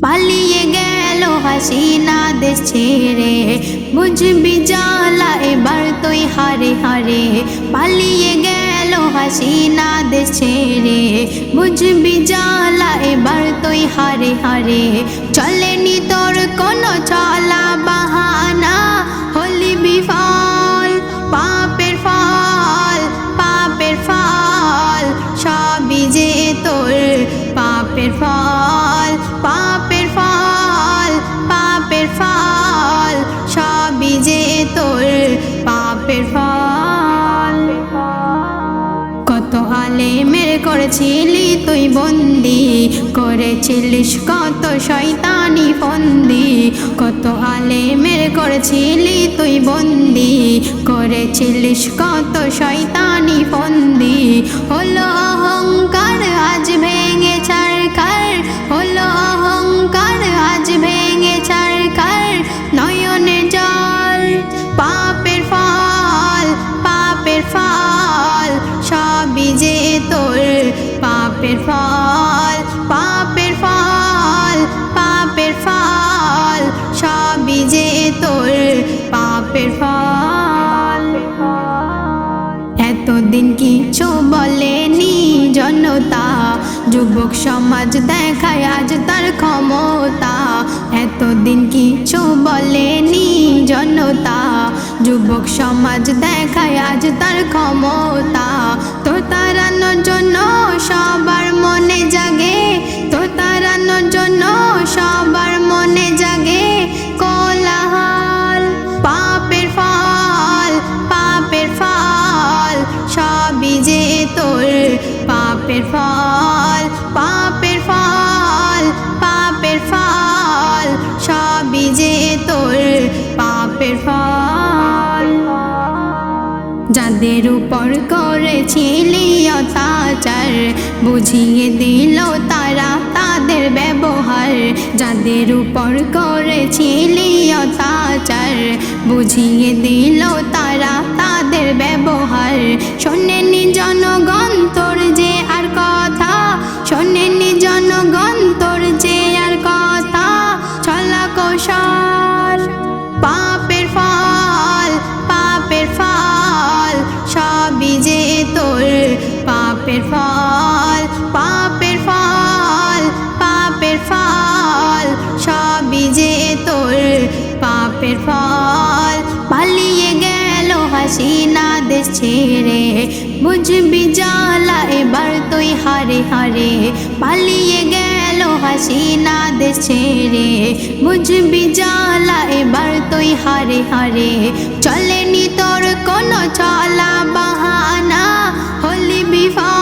পালিয়ে গেল হাসিনা দেশ ছেড়ে। বুঝবি জ্বালা এবার তুই হারে হারে। পালিয়ে গেল হাসিনা দেশ ছেড়ে। বুঝবি জ্বালা এবার তুই হারে হারে। চলেনি তোর কোনো চলা বাহানা। হলি বিফল, পাপের ফল পাপের ফল। সবই যে তোর পাপের ফল। কত আলে আলেমের করেছিলি তুই বন্দি? করেছিলিস কত শয়তানি ফন্দি? কত আলে আলেমের করেছিলি তুই বন্দি? করেছিলিস কত শয়তানি ফন্দি? হলো পাপের ফল পাপের ফল পাপের ফল, সবই যে তোর পাপের ফল। এতদিন কিছু বলেনি জনতা, যুবক সমাজ দেখায় আজ তার ক্ষমতা। এতদিন কিছু বলেনি জনতা, যুবক সমাজ দেখায় আজ তার ক্ষমতা। পাপের ফল পাপের ফল পাপের ফল, সবই যে তোর পাপের ফল। যাদের উপর করেছিলি অত্যাচার, বুঝিয়ে দিল তারা তাদের ব্যবহার। যাদের উপর করেছিলি অত্যাচার, বুঝিয়ে দিল তারা তাদের ব্যবহার। শোনেনি জনগণ পাপের ফল পাপের ফল পাপের ফল, সবই যে তোর পাপের ফল। পালিয়ে গেল হাসিনা দেশ ছেড়ে, বুঝবি জ্বালা এবার তুই হারে হারে। পালিয়ে গেল হাসিনা দেশ ছেড়ে, বুঝবি জ্বালা এবার তুই হারে হারে। চলেনি তোর কোনো চলা বাহানা, হলি বিফল।